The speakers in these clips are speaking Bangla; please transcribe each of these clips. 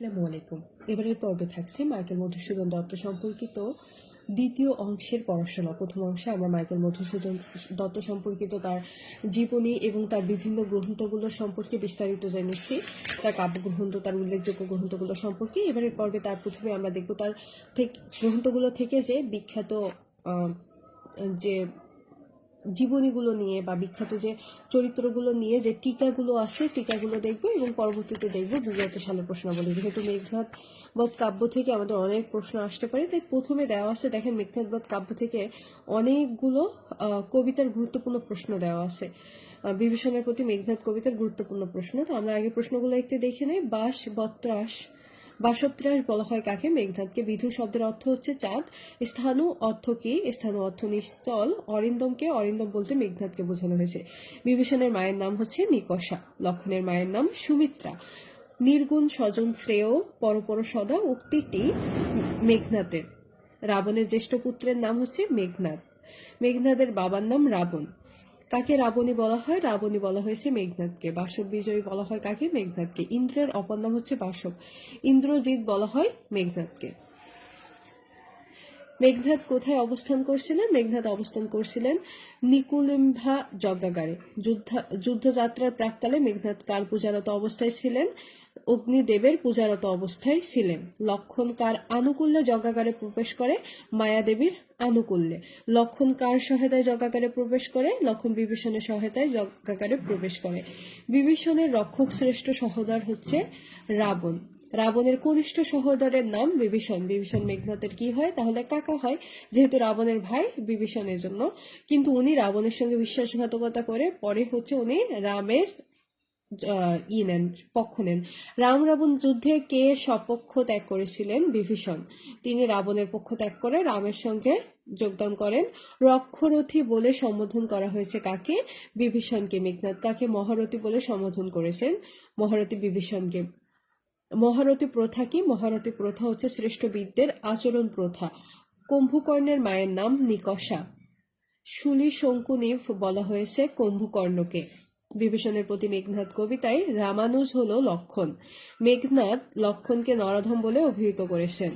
আসসালামু আলাইকুম। এবারের পর্বে থাকছে মাইকেল মধুসূদন দত্ত সম্পর্কিত দ্বিতীয় অংশের পড়াশোনা। প্রথম অংশে আমরা মাইকেল মধুসূদন দত্ত সম্পর্কিত তার জীবনী এবং তার বিভিন্ন গ্রন্থগুলো সম্পর্কে বিস্তারিত জেনেছি। তার কাব্যগ্রন্থ, তার উল্লেখযোগ্য গ্রন্থগুলো সম্পর্কে। এবারের পর্বে তার প্রথমে আমরা দেখব তার থেকে গ্রন্থগুলো থেকে যে বিখ্যাত যে জীবনীগুলো নিয়ে বা বিখ্যাত যে চরিত্রগুলো নিয়ে যে টিকাগুলো আছে, টিকাগুলো দেখব এবং পরবর্তীতে দেখব বিগত সালের প্রশ্নাবলী। যেহেতু মেঘনাথ বধ কাব্য থেকে আমাদের অনেক প্রশ্ন আসতে পারে, তাই প্রথমে দেওয়া আছে, দেখেন মেঘনাথ বধ কাব্য থেকে অনেকগুলো কবিতার গুরুত্বপূর্ণ প্রশ্ন দেওয়া আছে। বিভীষণের প্রতি মেঘনাথ কবিতার গুরুত্বপূর্ণ প্রশ্ন। তো আমরা আগে প্রশ্নগুলো একটু দেখে নেই। বাস, বত্রাস বাসত্রাস বলা হয় কাকে? মেঘনাথকে বিধু শব্দের অর্থ হচ্ছে চাঁদ। স্থানু অর্থ কি? স্থানু অর্থ নিশ্চল। অরিন্দমকে অরিন্দম বলতে মেঘনাথকে বোঝানো হয়েছে। বিভীষণের মায়ের নাম হচ্ছে নিকষা। লক্ষণের মায়ের নাম সুমিত্রা। নির্গুণ স্বজন শ্রেয় পরপর সদা উক্তিটি মেঘনাথের রাবণের জ্যেষ্ঠ পুত্রের নাম হচ্ছে মেঘনাথ মেঘনাথের বাবার নাম রাবণ। কাকে রাবণী বলা হয়, রাবণী বলা হয়েছে মেঘনাথকে। বাসব বিজয়ী বলা হয় কাকে? মেঘনাথকে। ইন্দ্রের অপর নাম হচ্ছে বাসব। ইন্দ্রজিৎ বলা হয় মেঘনাথকে। মেঘনাথ কোথায় অবস্থান করছিলেন? মেঘনাথ অবস্থান করছিলেন নিকুলিম্ভা যজ্ঞাগারে। যুদ্ধ, যুদ্ধযাত্রার প্রাককালে মেঘনাথ কার পূজারত অবস্থায় ছিলেন। অগ্নিদেবের পূজারত অবস্থায় ছিলেন। লক্ষণ কার আনুকূল্যে যজ্ঞাগারে প্রবেশ করে মায়াদেবীর আনুকূল্যে। লক্ষণ কার সহায়তায় যজ্ঞাগারে প্রবেশ করে, লক্ষণ বিভীষণের সহায়তায় যজ্ঞাগারে প্রবেশ করে। বিভীষণের রক্ষক শ্রেষ্ঠ সহোদর হচ্ছে রাবণ। রাবণের কনিষ্ঠ সহোদরের নাম বিভীষণ। বিভীষণ মেঘনাথের কি হয়? তাহলে কাকা হয়, যেহেতু রাবণের ভাই বিভীষণের জন্য। কিন্তু উনি রাবণের সঙ্গে বিশ্বাসঘাতকতা করে, পরে হচ্ছে উনি রামের ই নেন পক্ষ নেন। রাম রাবণ যুদ্ধে কে সপক্ষ ত্যাগ করেছিলেন? বিভীষণ। তিনি রাবণের পক্ষ ত্যাগ করে রামের সঙ্গে যোগদান করেন। রক্ষরথী বলে সম্বোধন করা হয়েছে কাকে? বিভীষণকে মেঘনাথ কাকে? মহারথী বলে সম্বোধন করেছেন। মহারথী বিভীষণকে। মহারথী প্রথা কি? মহারথী প্রথা হচ্ছে শ্রেষ্ঠ বিদ্যের আচরণ প্রথা। কুম্ভকর্ণের মায়ের নাম নিকষা। শুলি শঙ্কুনিভ বলা হয়েছে কুম্ভকর্ণকে। বিভীষণের প্রতি মেঘনাথ কবিতায় রামানুজ হল লক্ষণ। মেঘনাথ লক্ষণকে নরধম বলে অভিহিত করেছেন।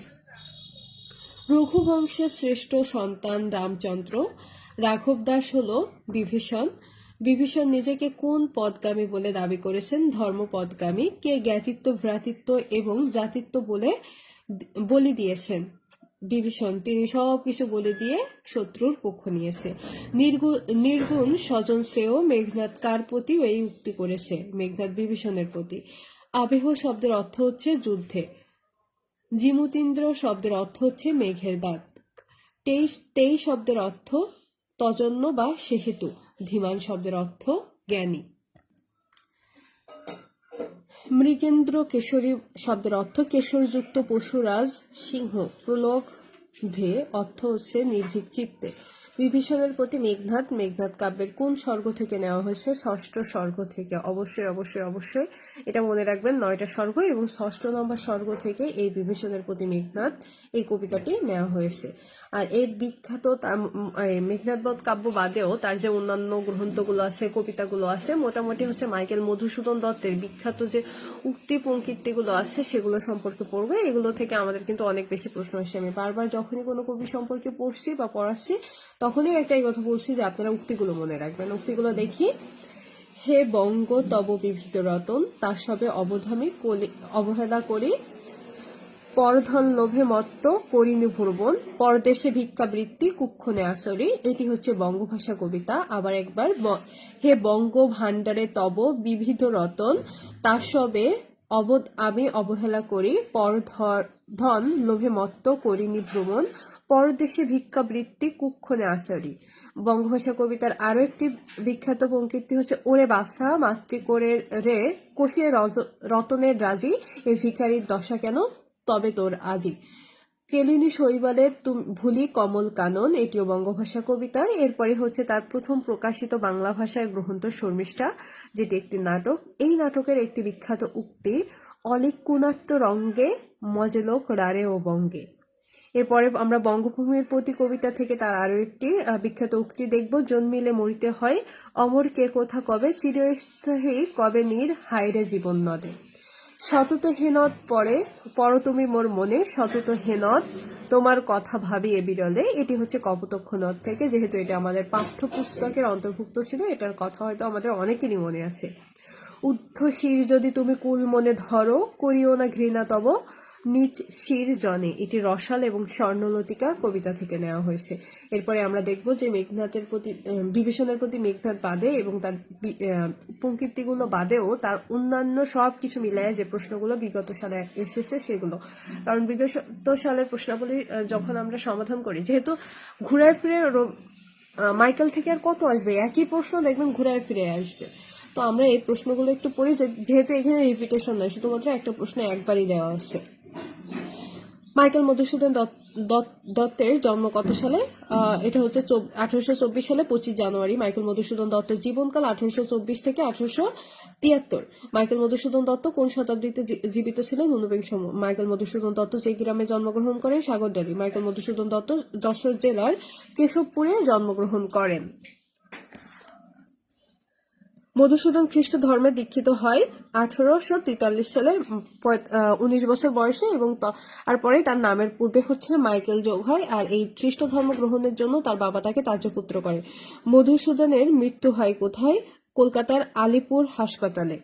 রঘুবংশের শ্রেষ্ঠ সন্তান রামচন্দ্র, রাঘব দাস হল বিভীষণ। বিভীষণ নিজেকে কোন পদগামী বলে দাবি করেছেন? ধর্মপদগামী। কে জ্ঞাতিত্ব, ভ্রাতৃত্ব এবং জাতিত্ব বলে বলি দিয়েছেন? বিভীষণ তিনি সব কিছু বলে দিয়ে শত্রুর পক্ষ নিয়েছে। নির্গুণ নির্গুণ স্বজন শ্রেয় মেঘনাথ কার প্রতি এই উক্তি করেছে? মেঘনাথ বিভীষণের প্রতি। আবেহ শব্দের অর্থ হচ্ছে যুদ্ধে। জিমুতিন্দ্র শব্দের অর্থ হচ্ছে মেঘের দাঁত। তেইশ তেই শব্দের অর্থ তজন্য বা সেহেতু। ধীমান শব্দের অর্থ জ্ঞানী। মৃগেন্দ্র কেশরী শব্দের অর্থ কেশরযুক্ত পশুরাজ সিংহ। প্রলোক ভে অর্থ হচ্ছে নির্ভীক চিত্তে। বিভীষণের প্রতি মেঘনাথ মেঘনাথ কাব্যের কোন স্বর্গ থেকে নেওয়া হয়েছে? ষষ্ঠ স্বর্গ থেকে। অবশ্যই অবশ্যই অবশ্যই। এটা মনে রাখবেন নয়টা স্বর্গ এবং ষষ্ঠ নম্বর স্বর্গ থেকে এই বিভীষণের প্রতি মেঘনাথ এই কবিতাটি নেওয়া হয়েছে। আর এর বিখ্যাত তার উম, মেঘনাথ বধ কাব্য বাদেও তার যে অন্যান্য গ্রন্থগুলো আছে কবিতাগুলো আছে মোটামুটি হচ্ছে মাইকেল মধুসূদন দত্তের বিখ্যাত যে উক্তি পঙ্কিতিগুলো আছে সেগুলো সম্পর্কে পড়বে। এগুলো থেকে আমাদের কিন্তু অনেক বেশি প্রশ্ন আসে। আমি বারবার যখনই কোনো কবি সম্পর্কে পড়ছি বা পড়াচ্ছি তখনই একটাই কথা বলছি যে আপনারা উক্তিগুলো মনে রাখবেন। উক্তিগুলো দেখি। হে বঙ্গ তব বিবিধ রতন, তার সবে অবধামে অবহেলা করি। পরধন লোভে মত্ত করিনি ভ্রমণ পরদেশে ভিক্ষাবৃত্তি কুক্ষণে আসরে। এটি হচ্ছে বঙ্গভাষা কবিতা। আবার একবার হে বঙ্গ ভাণ্ডারে তব বিবিধ রতন, তার সবে অবধ আমি অবহেলা করি। পর ধন লোভে মত্ত করিনি ভ্রমণ পরদেশে ভিক্ষাবৃত্তি কুক্ষণে আসরি বঙ্গভাষা কবিতার আরও একটি বিখ্যাত পঙ্কিতি হচ্ছে, ওরে বাসা মাতৃ করে রে কষিয়ে রতনের রাজি, এ ভিখারির দশা কেন? তবে তোর আজি। কেলিনী শৈবালের ভুলি কমল কানন এটিও বঙ্গভাষা কবিতার। এরপরে হচ্ছে তার প্রথম প্রকাশিত বাংলা ভাষায় গ্রন্থ শর্মিষ্ঠা যেটি একটি নাটক। এই নাটকের একটি বিখ্যাত উক্তি অলিকুনাট্য রঙ্গে মজলোক রারে ও বঙ্গে। এরপরে আমরা বঙ্গভূমির প্রতি কবিতা থেকে তার আরও একটি বিখ্যাত উক্তি দেখব। জন্মিলে মরিতে হয়, অমর কে কোথা কবে, চিরস্থায়ী কবে নীর হায়রে জীবন নদে। সতত হেনত পরে পর তুমি মোর মনে, সতত হেনত তোমার কথা ভাবি এ বিরলে। এটি হচ্ছে কপোতক্ষ নদ থেকে, যেহেতু এটা আমাদের পাঠ্যপুস্তকের অন্তর্ভুক্ত ছিল, এটার কথা হয়তো আমাদের অনেকেরই মনে আছে। উদ্ধ শির যদি তুমি কুল মনে ধরো, করিও না ঘৃণা তব নিচ শির জনে এটি রসাল এবং স্বর্ণলতিকা কবিতা থেকে নেওয়া হয়েছে। এরপরে আমরা দেখব যে মেঘনাথের প্রতি বিভীষণের প্রতি মেঘনাথ বাদে এবং তার বি- বাদেও তার অন্যান্য সব কিছু মিলায় যে প্রশ্নগুলো বিগত সালে এসেছে সেগুলো। কারণ বিগত সালের প্রশ্নাবলী আহ, যখন আমরা সমাধান করি যেহেতু ঘুরায় ফিরে মাইকেল থেকে আর কত আসবে? একই প্রশ্ন দেখবেন ঘুরায় ফিরে আসবে। তো আমরা এই প্রশ্নগুলো একটু পড়ি যেহেতু এখানে রিপিটেশন নয় শুধুমাত্র একটা প্রশ্ন একবারই দেওয়া আছে মাইকেল মধুসূদন দত্ত- দত্ত- দত্তের জন্ম কত সালে? এটা হচ্ছে আঠারোশো চব্বিশ সালে পঁচিশ জানুয়ারি। মাইকেল মধুসূদন দত্তের জীবনকাল আঠারোশো চব্বিশ থেকে আঠারোশো তিয়াত্তর। মাইকেল মধুসূদন দত্ত কোন শতাব্দীতে জীবিত ছিলেন? ঊনবিংশ মাইকেল মধুসূদন দত্ত যে গ্রামে জন্মগ্রহণ করেন, সাগরডালি। মাইকেল মধুসূদন দত্ত যশোর জেলার কেশবপুরে জন্মগ্রহণ করেন। মধুসূদন খ্রিস্ট ধর্মে দীক্ষিত হয় আঠারোশো তেতাল্লিশ সালে উনিশ বছর বয়সে এবং আর পরে তার নামের পূর্বে হচ্ছে মাইকেল যোগ হয় আর এই খ্রিস্ট ধর্ম গ্রহণের জন্য তার বাবা তাকে তার্যপুত্র করে। মধুসূদনের মৃত্যু হয় কোথায়? কলকাতার আলিপুর হাসপাতালে।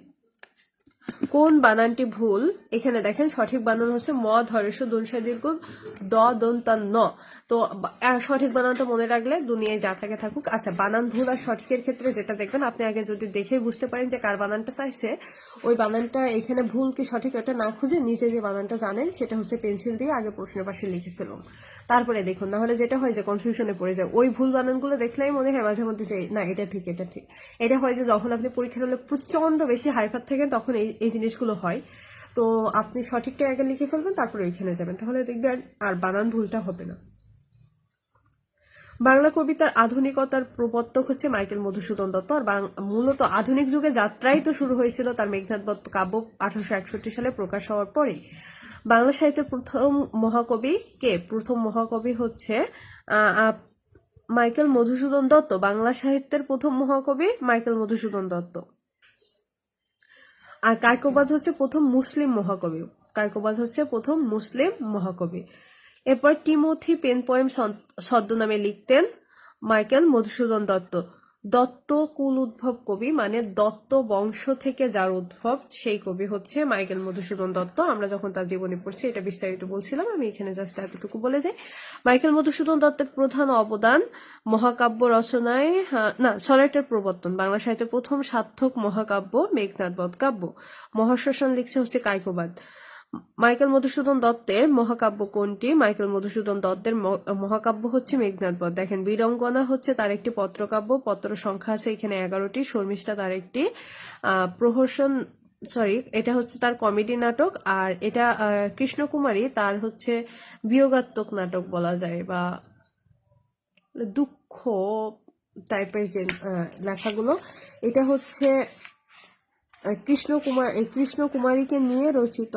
কোন বানানটি ভুল? এখানে দেখেন সঠিক বানান হচ্ছে ম ধরেশ দীর্ঘ দ দন্তান ন। তো সঠিক বানানটা মনে রাখলে দুনিয়ায় যা থাকে থাকুক। আচ্ছা বানান ভুল আর সঠিকের ক্ষেত্রে যেটা দেখবেন, আপনি আগে যদি দেখে বুঝতে পারেন যে কার বানানটা চাইছে, ওই বানানটা এখানে ভুল কি সঠিক ওটা না খুঁজে নিজে যে বানানটা জানেন, সেটা হচ্ছে পেন্সিল দিয়ে আগে প্রশ্নের পাশে লিখে ফেলুন। তারপরে দেখুন, না হলে যেটা হয় যে কনফিউশনে পড়ে যায়। ওই ভুল বানানগুলো দেখলেই মনে হয় মাঝে মধ্যে যে, না, এটা ঠিক এটা ঠিক। এটা হয় যে যখন আপনি পরীক্ষা হলে প্রচণ্ড বেশি হাইফার থাকেন, তখন এই এই জিনিসগুলো হয়। তো আপনি সঠিকটা আগে লিখে ফেলবেন, তারপরে ওইখানে যাবেন। তাহলে দেখবেন আর বানান ভুলটা হবে না। বাংলা কবিতার আধুনিকতার প্রবর্তক হচ্ছে মাইকেল মধুসূদন দত্ত। আর মূলত আধুনিক যুগে যাত্রাই তো শুরু হয়েছিল তার মেঘনাথ দত্ত কাব্য আঠারোশো একষট্টি সালে প্রকাশ হওয়ার পরে বাংলা সাহিত্যের প্রথম মহাকবি কে? প্রথম মহাকবি হচ্ছে মাইকেল মধুসূদন দত্ত। বাংলা সাহিত্যের প্রথম মহাকবি মাইকেল মধুসূদন দত্ত। আর কায়কোবাদ হচ্ছে প্রথম মুসলিম মহাকবি। কায়কোবাদ হচ্ছে প্রথম মুসলিম মহাকবি। এরপর টিমোথি পেন পয়েম ছদ্মনামে লিখতেন মাইকেল মধুসূদন দত্ত। দত্ত কুল উদ্ভব কবি মানে দত্ত বংশ থেকে যার উদ্ভব সেই কবি হচ্ছে মাইকেল মধুসূদন দত্ত। আমরা যখন তার জীবনী পড়ছি এটা বিস্তারিত বলছিলাম আমি এখানে জাস্ট এতটুকু বলে যাই। মাইকেল মধুসূদন দত্তের প্রধান অবদান মহাকাব্য রচনায় আহ, না সলেটের প্রবর্তন বাংলা সাহিত্যের প্রথম সার্থক মহাকাব্য মেঘনাথ বধ কাব্য মহাশ্মশান লিখছে হচ্ছে কায়কোবাদ মাইকেল মধুসূদন দত্তের মহাকাব্য কোনটি? মাইকেল মধুসূদন দত্তের মহাকাব্য হচ্ছে মেঘনাথ বধ দেখেন, বীরঙ্গনা হচ্ছে তার একটি পত্রকাব্য। পত্র সংখ্যা আছে এখানে এগারোটি। শর্মিষ্ঠা তার একটি প্রহসন, সরি, এটা হচ্ছে তার কমেডি নাটক। আর এটা কৃষ্ণকুমারী তার হচ্ছে বিয়োগাত্মক নাটক বলা যায় বা দুঃখ টাইপের যে লেখাগুলো। এটা হচ্ছে কৃষ্ণকুমার কৃষ্ণকুমারীকে নিয়ে রচিত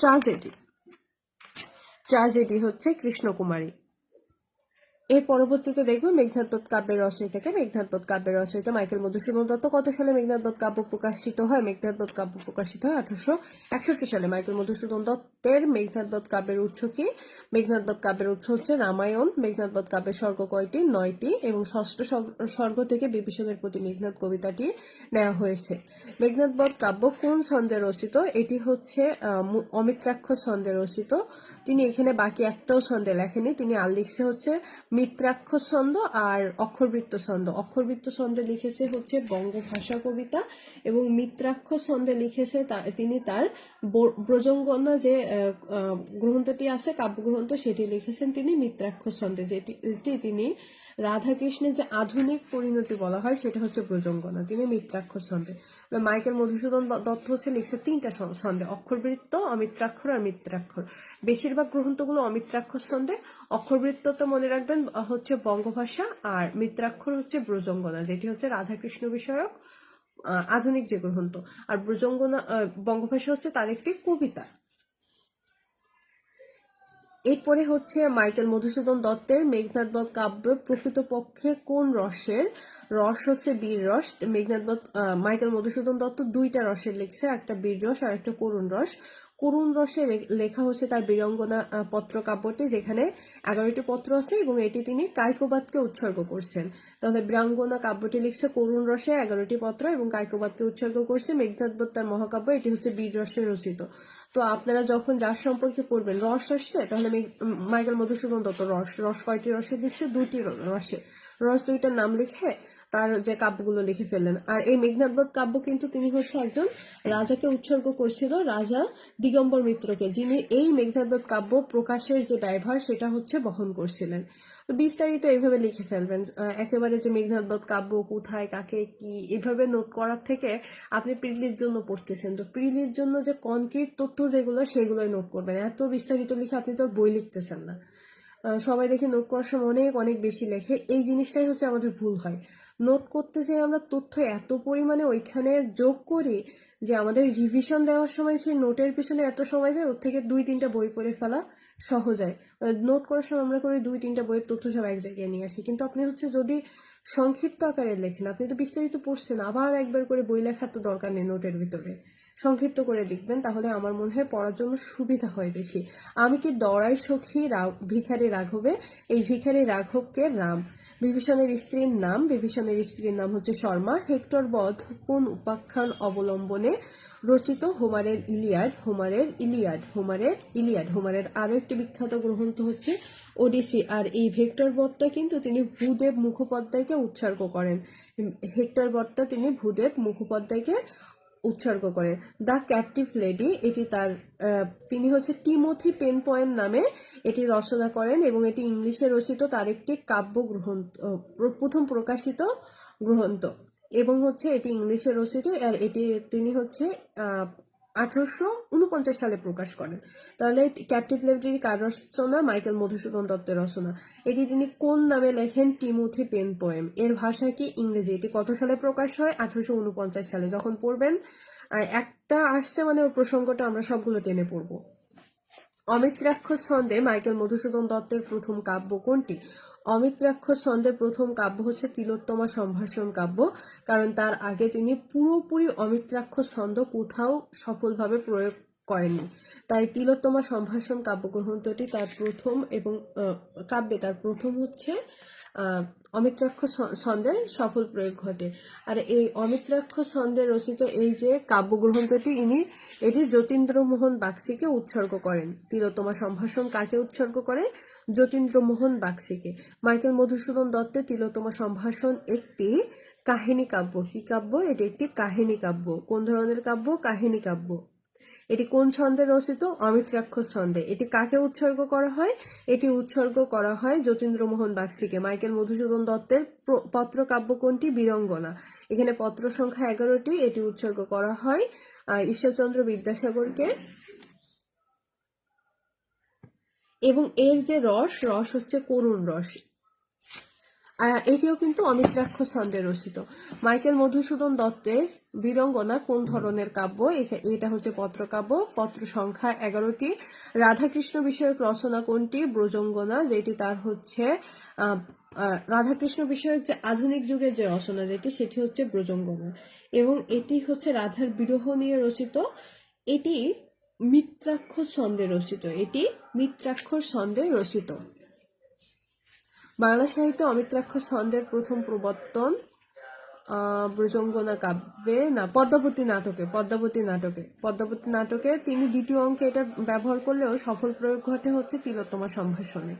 ট্রাজেডি। ট্রাজেডি হচ্ছে কৃষ্ণকুমারী। এর পরবর্তীতে দেখব মেঘনাথ দত্ত কাব্যের রচয়িতাকে মেঘনাথ দত্ত কাব্যের রচয়িতা মাইকেল মধুসূদন দত্ত কত সালে মেঘনাথ দত্ত কাব্য প্রকাশিত হয়? মেঘনাথ দত্ত কাব্য প্রকাশিত হয় আঠারোশো একষট্টি সালে। মাইকেল মধুসূদন দত্তের মেঘনাথ দত্ত কাব্যের উৎস কি? মেঘনাথ দত্ত কাব্যের উৎস হচ্ছে রামায়ণ মেঘনাথ দত্ত কাব্যের স্বর্গ কয়টি? নয়টি এবং ষষ্ঠ স্বর্গ- থেকে বিভীষণের প্রতি মেঘনাথ কবিতাটি নেওয়া হয়েছে। মেঘনাথ বধ কাব্য কোন ছন্দে রচিত? এটি হচ্ছে অমিত্রাক্ষর ছন্দে রচিত। তিনি এখানে বাকি একটাও ছন্দে লেখেনি তিনি আর লিখছে হচ্ছে মিত্রাক্ষর ছন্দ আর অক্ষরবৃত্ত ছন্দ। অক্ষরবৃত্ত ছন্দে লিখেছে হচ্ছে বঙ্গভাষা কবিতা এবং মিত্রাক্ষর ছন্দে লিখেছে তিনি তার ব্রজঙ্গনা যে গ্রন্থটি আছে, কাব্যগ্রন্থ, সেটি লিখেছেন তিনি মিত্রাক্ষর ছন্দে যেটি তিনি রাধাকৃষ্ণের যে আধুনিক পরিণতি বলা হয়, সেটা হচ্ছে ব্রজঙ্গনা, তিনি মিত্রাক্ষর ছন্দে মাইকেল মধুসূদন দত্ত হচ্ছে, লিখছে তিনটা ছন্দে অক্ষরবৃত্ত, অমিত্রাক্ষর আর মিত্রাক্ষর। বেশিরভাগ গ্রন্থগুলো অমিত্রাক্ষর ছন্দে অক্ষরবৃত্ত তো মনে রাখবেন হচ্ছে বঙ্গভাষা আর মিত্রাক্ষর হচ্ছে ব্রজঙ্গনা, যেটি হচ্ছে রাধাকৃষ্ণ বিষয়ক আধুনিক যে গ্রন্থ। আর ব্রজঙ্গনা বঙ্গভাষা হচ্ছে তার একটি কবিতা। এরপরে হচ্ছে মাইকেল মধুসূদন দত্তের মেঘনাদ বধ কাব্য প্রকৃতপক্ষে কোন রসের? রস হচ্ছে বীর রস। মেঘনাদ বধ আহ, মাইকেল মধুসূদন দত্ত দুইটা রসের লিখছে একটা বীর রস আর একটা করুণ রস। করুণ রসে লেখা হচ্ছে তার বীরঙ্গনা পত্র কাব্যটি যেখানে এগারোটি পত্র আছে এবং এটি তিনি কাইকোবাদকে উৎসর্গ করছেন। তাহলে বীরাঙ্গনা কাব্যটি লিখছে করুণ রসে এগারোটি পত্র এবং কাইকোবাদকে উৎসর্গ করছে মেঘনাদ বধ তার মহাকাব্য। এটি হচ্ছে বীর রসে রচিত। তো আপনারা যখন যার সম্পর্কে পড়বেন, রস আসছে, তাহলে মাইকেল মধুসূদন দত্ত রস রস কয়টি রসে লিখছে? দুটি রসে। রস দুইটার নাম লিখে তার যে কাব্যগুলো লিখে ফেললেন। আর এই মেঘনাথবধ কাব্য কিন্তু তিনি হচ্ছে একজন রাজাকে উৎসর্গ করছিল, রাজা দিগম্বর মিত্রকে, যিনি এই মেঘনাথবধ কাব্য প্রকাশের যে ব্যয়ভার সেটা হচ্ছে বহন করছিলেন। বিস্তারিত এইভাবে লিখে ফেলবেন। একেবারে যে মেঘনাথবধ কাব্য কোথায়, কাকে, কি, এভাবে নোট করার থেকে আপনি প্রিলির জন্য পড়তেছেন। তো প্রিলির জন্য যে কনক্রিট তথ্য যেগুলো, সেগুলোই নোট করবেন। এত বিস্তারিত লিখে আপনি তো বই লিখতেছেন না। সবাই দেখে নোট করার সময় অনেক অনেক বেশি লেখে। এই জিনিসটাই হচ্ছে আমাদের ভুল হয়। নোট করতে যেয়ে আমরা তথ্য এত পরিমাণে ওইখানে যোগ করি যে আমাদের রিভিশন দেওয়ার সময় সেই নোটের পিছনে এত সময় যায়, ওর থেকে দুই তিনটা বই পড়ে ফেলা সহজ হয়। নোট করার সময় আমরা করি দুই তিনটা বইয়ের তথ্য সব এক জায়গায় নিয়ে আসি। কিন্তু আপনি হচ্ছে যদি সংক্ষিপ্ত আকারে লেখেন, আপনি তো বিস্তারিত পড়ছেন, আবার একবার করে বই লেখার তো দরকার নেই নোটের ভিতরে। সংক্ষিপ্ত করে লিখবেন, তাহলে আমার মনে হয় পড়ার জন্য সুবিধা হয় বেশি। আমি কি দড়াই সখী ভিখারি রাঘবে? এই ভিখারি রাঘবকে রাম বিভীষণের স্ত্রীর নাম। বিভীষণের স্ত্রীর নাম হচ্ছে শর্মা। হেক্টর বধ কোন উপাখ্যান অবলম্বনে রচিত? হোমারের ইলিয়াড হোমারের ইলিয়াড হোমারের ইলিয়াড। হোমারের আরও একটি বিখ্যাত গ্রন্থ হচ্ছে ওডিসি। আর এই ভেক্টর বধটা কিন্তু তিনি ভূদেব মুখোপাধ্যায়কে উৎসর্গ করেন। হেক্টর বধটা তিনি ভূদেব মুখোপাধ্যায়কে উৎসর্গ করে। দ্য ক্যাপটিভ লেডি এটি তার তিনি হচ্ছে টিমোথি পেন পয়েন্ট নামে এটি রচনা করেন এবং এটি ইংলিশে রচিত, তার একটি কাব্য গ্রন্থ প্রথম প্রকাশিত গ্রন্থ এবং হচ্ছে এটি ইংলিশে রচিত, আর এটি, তিনি হচ্ছে আঠারোশো উনপঞ্চাশ সালে প্রকাশ করেন। তাহলে ক্যাপটিভ লেডির কার রচনা? মাইকেল মধুসূদন দত্তের রচনা। এটি তিনি কোন নামে লেখেন? Timothy pen poem. এর ভাষা কি? ইংরেজি। এটি কত সালে প্রকাশ হয়? আঠারোশো উনপঞ্চাশ সালে। যখন পড়বেন একটা আসছে মানে ওর প্রসঙ্গটা আমরা সবগুলো টেনে পড়ব। অমিত রাক্ষস ছন্দে মাইকেল মধুসূদন দত্তের প্রথম কাব্য কোনটি? অমিত রাক্ষস ছন্দের প্রথম কাব্য হচ্ছে তিলোত্তমা সম্ভাষণ কাব্য, কারণ তার আগে তিনি পুরোপুরি অমিত্রাক্ষর ছন্দ কোথাও সফলভাবে প্রয়োগ করেননি তাই তিলোত্তমা সম্ভাষণ কাব্যগ্রন্থটি তার প্রথম এবং কাব্যে তার প্রথম হচ্ছে অমিত্রাক্ষ ছন্দের সফল প্রয়োগ ঘটে। আর এই অমিত্রাক্ষ ছন্দে রচিত এই যে কাব্যগ্রন্থটি, ইনি এটি যতীন্দ্রমোহন বাগসিকে উৎসর্গ করেন। তিলোত্তমা সম্ভাষণ কাকে উৎসর্গ করে? যতীন্দ্রমোহন বাগসিকে মাইকেল মধুসূদন দত্তের তিলোত্তমা সম্ভাষণ একটি কাহিনী কাব্য। কি কাব্য? এটি একটি কাহিনী কাব্য। কোন ধরনের কাব্য? কাহিনী কাব্য। এটি কোন ছন্দে রচিত? অমিত রাক্ষস ছন্দে। এটি কাকে উৎসর্গ করা হয়? এটি উৎসর্গ করা হয় যতীন্দ্রমোহন বাগসিকে। মাইকেল মধুসূদন দত্তের প্র- পত্র কাব্য কোনটি? বীরঙ্গনা। এখানে পত্র সংখ্যা এগারোটি। এটি উৎসর্গ করা হয় ঈশ্বরচন্দ্র বিদ্যাসাগরকে। এবং এর যে রস রস হচ্ছে করুণ রস। এটিও কিন্তু অমিত রাক্ষস ছন্দে রচিত। মাইকেল মধুসূদন দত্তের বীরঙ্গনা কোন ধরনের কাব্য? এটা হচ্ছে পত্রকাব্য পত্র সংখ্যা এগারোটি। রাধাকৃষ্ণ বিষয়ক রচনা কোনটি? ব্রজঙ্গনা, যেটি তার হচ্ছে রাধাকৃষ্ণ বিষয়ক যে আধুনিক যুগের যে রচনা যেটি, সেটি হচ্ছে ব্রজঙ্গনা। এবং এটি হচ্ছে রাধার বিরহ নিয়ে রচিত। এটি মিত্রাক্ষর ছন্দে রচিত। এটি মিত্রাক্ষর ছন্দে রচিত। বাংলা সাহিত্যে অমিত্রাক্ষর ছন্দের প্রথম প্রবর্তন ব্রজঙ্গনা কাব্যে না, পদ্মাবতী নাটকে পদ্মাবতী নাটকে। পদ্মাবতী নাটকে তিনি দ্বিতীয় অঙ্কে এটা ব্যবহার করলেও সফল প্রয়োগ ঘটে হচ্ছে তিলোত্তমা সম্ভাষণে।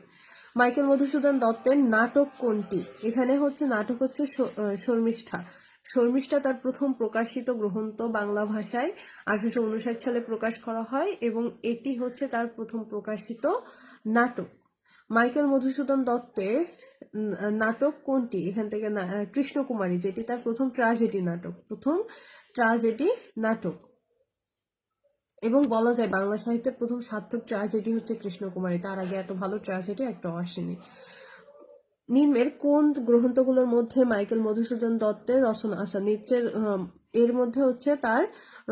মাইকেল মধুসূদন দত্তের নাটক কোনটি? এখানে হচ্ছে নাটক হচ্ছে শর্মিষ্ঠা। শর্মিষ্ঠা তার প্রথম প্রকাশিত গ্রন্থ বাংলা ভাষায় আঠারোশো উনষাট সালে প্রকাশ করা হয় এবং এটি হচ্ছে তার প্রথম প্রকাশিত নাটক। মাইকেল মধুসূদন দত্তের নাটক কোনটি? এখান থেকে কৃষ্ণকুমারী, যেটি তার প্রথম ট্রাজেডি নাটক, প্রথম ট্রাজেডি নাটক। এবং বলা যায় বাংলা সাহিত্যের প্রথম সার্থক ট্রাজেডি হচ্ছে কৃষ্ণকুমারী, তার আগে এত ভালো ট্রাজেডি একটা আসেনি। নিম্নের কোন গ্রন্থগুলোর মধ্যে মাইকেল মধুসূদন দত্তের রচনা আচ্ছা নিচের এর মধ্যে হচ্ছে তার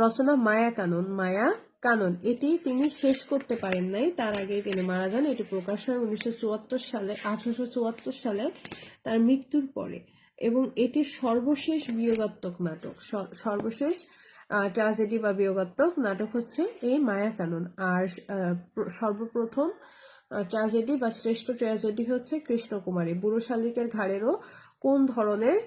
রচনা মায়া কানন মায়া কানন এটি তিনি শেষ করতে পারেন নাই। তার আগেই তিনি মারা যান। এটি প্রকাশ হয় উনিশশো চুয়াত্তর সালে, আঠারোশো চুয়াত্তর সালে তার মৃত্যুর পরে। এবং এটি সর্বশেষ বিয়োগাত্মক নাটক। সর্বশেষ ট্রাজেডি বা বিয়োগাত্মক নাটক হচ্ছে এই মায়া কানন আর সর্বপ্রথম ট্র্যাজেডি বা শ্রেষ্ঠ ট্র্যাজেডি হচ্ছে কৃষ্ণকুমারী। বুড়ো শালিকের ঘাড়েরও কোন ধরনের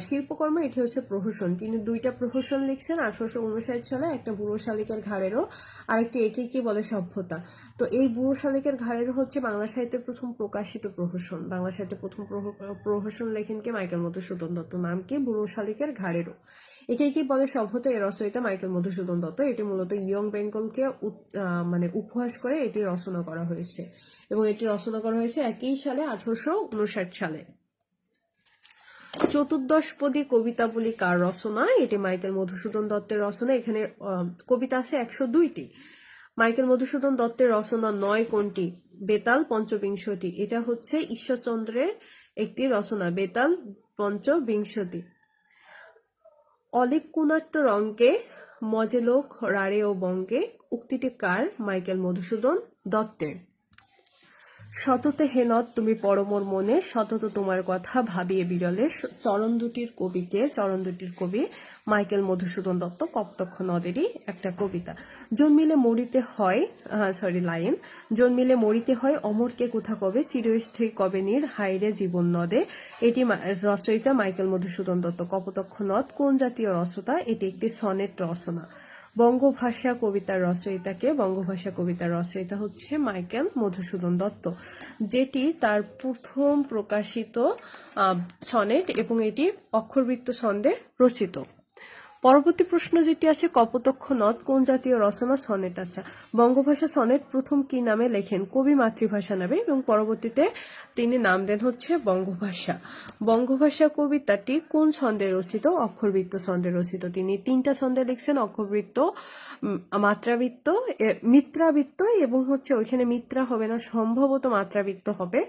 শিল্পকর্ম, এটি হচ্ছে প্রহসন। তিনি দুইটা প্রহসন লিখছেন, আঠারোশো উনষাট সালে একটা বুড়ো শালিকের ঘাড়েরও আরেকটি একে কি বলে সভ্যতা। তো এই বুড়ো শালিকের ঘাড়ের হচ্ছে বাংলা সাহিত্যের প্রথম প্রকাশিত প্রহসন। বাংলা সাহিত্যে প্রথম প্রহ- প্রহসন লেখেন কে? মাইকেল মধুসূদন দত্ত। নাম কি? বুড়ো শালিকের ঘাড়েরও। একে কি বলে সভ্যতা, এর রচয়িতা মাইকেল মধুসূদন দত্ত। এটি মূলত ইয়ং বেঙ্গলকে মানে উপহাস করে এটি রচনা করা হয়েছে। এবং এটি রচনা করা হয়েছে একই সালে, আঠারোশো উনষাট সালে। চতুর্দশপদী কবিতাবলী কার রচনা? এটি মাইকেল মধুসূদন দত্তের রচনা। এখানে কবিতা আছে একশো দুইটি। মাইকেল মধুসূদন দত্তের রচনা নয় কোনটি? বেতাল পঞ্চবিংশতি। এটা হচ্ছে ঈশ্বরচন্দ্রের একটি রচনা, বেতাল পঞ্চবিংশতি। অলিকুনাট্য রঙ্কে মজেলোক রাড়ে ও বঙ্গে। উক্তিটি কার? মাইকেল মধুসূদন দত্তের। সততে হেনত তুমি পরমর মনে, সতত তোমার কথা ভাবিয়ে বিরলে। চরণ দুটির কবিকে চরণ দুটির কবি মাইকেল মধুসূদন দত্ত, কপ্তক্ষ নদেরই একটা কবিতা। জন্মিলে মরিতে হয় সরি লাইন। জন্মিলে মরিতে হয়, অমরকে কোথা কবে, চিরস্থায়ী কবে নীর হাইরে জীবন নদে। এটি রচয়িতা মাইকেল মধুসূদন দত্ত, কপতক্ষ নদ, কোন জাতীয় রচনা এটি একটি সনেট রচনা। বঙ্গভাষা কবিতার রচয়িতাকে, বঙ্গভাষা কবিতার রচয়িতা হচ্ছে মাইকেল মধুসূদন দত্ত, যেটি তার প্রথম প্রকাশিত সনেট এবং এটি অক্ষরবৃত্ত ছন্দে রচিত। পরবর্তী প্রশ্ন যেটি আছে, কপোতক্ষ নদ কোন জাতীয় রচনা সনেট আচ্ছা? বঙ্গভাষা সনেট প্রথম কি নামে লেখেন? কবি মাতৃভাষা নামে এবং পরবর্তীতে তিনি নাম দেন হচ্ছে বঙ্গভাষা। বঙ্গভাষা কবিতাটি কোন ছন্দে রচিত? অক্ষরবৃত্ত ছন্দে রচিত। তিনি তিনটা ছন্দে লিখছেন, অক্ষরবৃত্ত মাত্রাবৃত্ত মিত্রাবৃত্ত এবং হচ্ছে ওইখানে মিত্রা হবে না, সম্ভবত মাত্রাবৃত্ত হবে।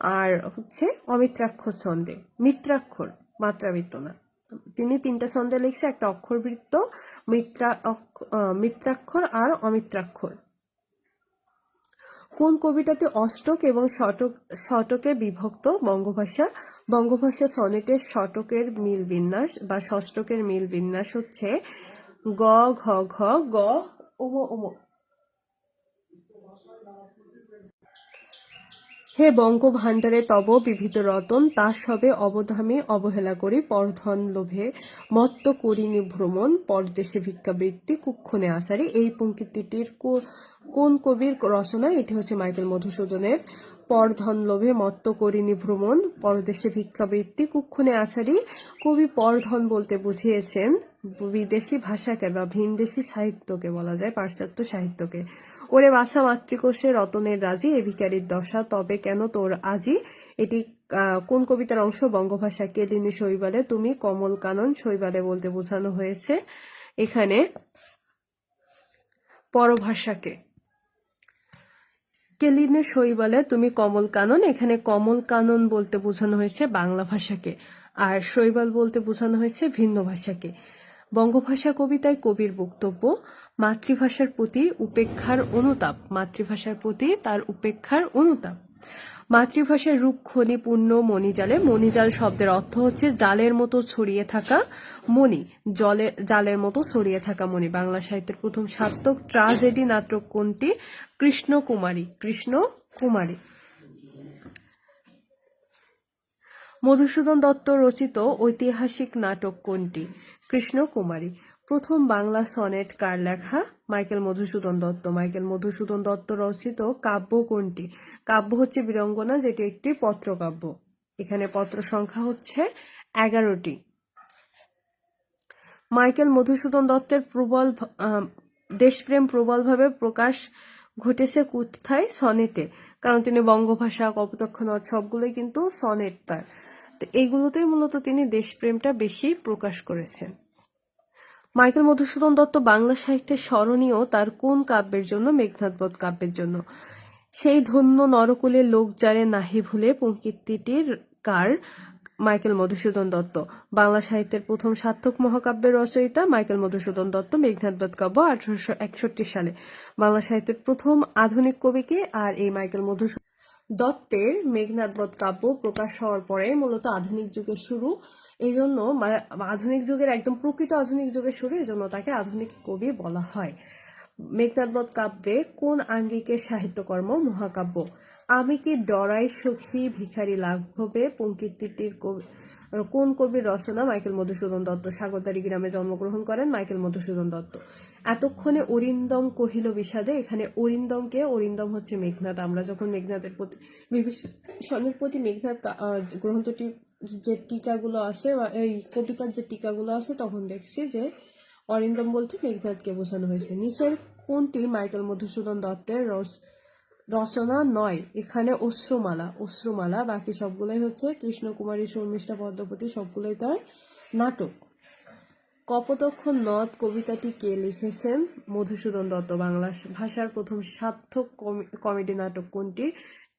আর হচ্ছে অমিত্রাক্ষর ছন্দে। মিত্রাক্ষর, মাত্রাবৃত্ত না। তিনি তিনটা ছন্দে লিখছে, একটা অক্ষরবৃত্ত, মিত্রা মিত্রাক্ষর আর অমিত্রাক্ষর। কোন কবিতাতে অষ্টক এবং শতক, শতকে বিভক্ত বঙ্গভাষা? বঙ্গভাষা সনেটের শতকের মিল বিন্যাস বা ষষ্টকের মিল বিন্যাস হচ্ছে গ, ঘ ঘ, গ ওম ওম হে বঙ্গভাণ্ডারে তব বিবিধ রতন, তা সবে অবধামে অবহেলা করি পরধন লোভে। মত্ত করিনি ভ্রমণ, পরদেশে ভিক্ষাবৃত্তি, কুক্ষণে আসারি এই পঙ্ক্তিটির কোন কবির রচনা? এটি হচ্ছে মাইকেল মধুসূদনের। পরধন লোভে মত্ত করিনি ভ্রমণ, পরদেশে ভিক্ষাবৃত্তি, কুক্ষণে আসারি কবি পরধন বলতে বুঝিয়েছেন বিদেশি ভাষাকে বা ভিনদেশি সাহিত্যকে বলা যায়, পাশ্চাত্য সাহিত্যকে। ওরে বাসা মাতৃকোষে রতনের রাজি, এ দশা। তবে কেন তোর আজি? এটি কোন কবিতার অংশ? বঙ্গভাষা কেলিনী শৈবালে? তুমি কমল কানন শৈবালে বলতে বোঝানো হয়েছে। এখানে পরভাষাকে। কেলিনে শৈবালে? তুমি কমল কানন। এখানে কমল কানন বলতে বোঝানো হয়েছে বাংলা ভাষাকে। আর শৈবাল বলতে বোঝানো হয়েছে ভিন্ন ভাষাকে। বঙ্গভাষা কবিতায় কবির বক্তব্য, মাতৃভাষার প্রতি উপেক্ষার অনুতাপ, মাতৃভাষার প্রতি তার উপেক্ষার অনুতাপ। মাতৃভাষার রূপ খনি পূর্ণ মণিজালে, মণিজাল শব্দের অর্থ হচ্ছে জালের মতো ছড়িয়ে থাকা মণি, জলে, জালের মতো ছড়িয়ে থাকা মণি। বাংলা সাহিত্যের প্রথম সার্থক ট্রাজেডি নাটক কোনটি? কৃষ্ণ কুমারী কৃষ্ণ কুমারী মধুসূদন দত্ত রচিত ঐতিহাসিক নাটক কোনটি? কৃষ্ণ কুমারী প্রথম বাংলা সনেট কার লেখা? মাইকেল মধুসূদন দত্ত। মাইকেল মধুসূদন দত্ত রচিত কাব্য কোনটি কাব্য হচ্ছে বীরঙ্গনা, যেটি একটি পত্রকাব্য। এখানে পত্র সংখ্যা হচ্ছে এগারোটি। মাইকেল মধুসূদন দত্তের প্রবল দেশপ্রেম প্রবলভাবে প্রকাশ ঘটেছে কোথায়? সনেটে। কারণ তিনি বঙ্গভাষা, কপোতক্ষ নদ সবগুলোই কিন্তু সনেট তার। তো এইগুলোতেই মূলত তিনি দেশপ্রেমটা বেশি প্রকাশ করেছেন। মাইকেল মধুসূদন দত্ত বাংলা সাহিত্যে স্মরণীয় তার কোন কাব্যের জন্য? মেঘনাথবধ কাব্যের জন্য। সেই ধন্য নরকুলের লোক যারে নাহি ভুলে পঙ্কিতিটির কার? মাইকেল মধুসূদন দত্ত। বাংলা সাহিত্যের প্রথম সার্থক মহাকাব্যের রচয়িতা মাইকেল মধুসূদন দত্ত মেঘনাদ বধ কাব্য আঠারোশো একষট্টি সালে। বাংলা সাহিত্যের প্রথম আধুনিক কবিকে আর এই মাইকেল মধুসূদন দত্তের মেঘনাদ বধ কাব্য প্রকাশ হওয়ার পরে মূলত আধুনিক যুগের শুরু। এই জন্য আধুনিক যুগের একদম প্রকৃত আধুনিক যুগের শুরু এই জন্য তাকে আধুনিক কবি বলা হয়। মেঘনাদবধ কাব্যে কোন আঙ্গিকের সাহিত্যকর্ম মহাকাব্য? আমি কি ডরাই সখী ভিখারি লাঘবে পঙ্কিতিটির কবি কোন কবির রচনা মাইকেল মধুসূদন দত্ত? সাগরদারি গ্রামে জন্মগ্রহণ করেন মাইকেল মধুসূদন দত্ত। এতক্ষণে অরিন্দম কহিল বিষাদে এখানে অরিন্দমকে অরিন্দম হচ্ছে মেঘনাথ। আমরা যখন মেঘনাদের প্রতি বিভীষণের প্রতি মেঘনাদ আহ, গ্রন্থটি যে টিকাগুলো বা এই কবিতার যে টিকাগুলো আছে তখন দেখছি যে অরিন্দম বলতে মেঘনাথকে বোঝানো হয়েছে। নিচের কোনটি মাইকেল মধুসূদন দত্তের রস- রচনা নয়, এখানে অশ্রুমালা। অশ্রুমালা, বাকি সবগুলোই হচ্ছে কৃষ্ণকুমারী, শর্মিষ্ঠা পদ্মপতি সবগুলোই তার নাটক। কপোতক্ষ নদ কবিতাটি কে লিখেছেন? মধুসূদন দত্ত, বাংলা ভাষার প্রথম সার্থক কমি- কমেডি নাটক কোনটি?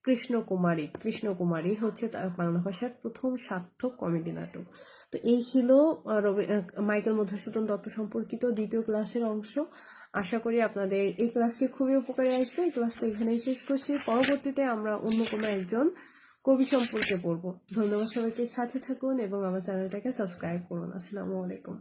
কৃষ্ণকুমারী। কৃষ্ণকুমারী হচ্ছে তার বাংলা ভাষার প্রথম সার্থক কমেডি নাটক। তো এই ছিল মাইকেল মধুসূদন দত্ত সম্পর্কিত দ্বিতীয় ক্লাসের অংশ। আশা করি আপনাদের এই ক্লাসটি খুবই উপকারী আসবে। এই ক্লাসটা এখানেই শেষ করছি। পরবর্তীতে আমরা অন্য কোনো একজন কবি সম্পর্কে পড়ব ধন্যবাদ সবাইকে। সাথে থাকুন এবং আমার চ্যানেলটাকে সাবস্ক্রাইব করুন। আসসালামু আলাইকুম।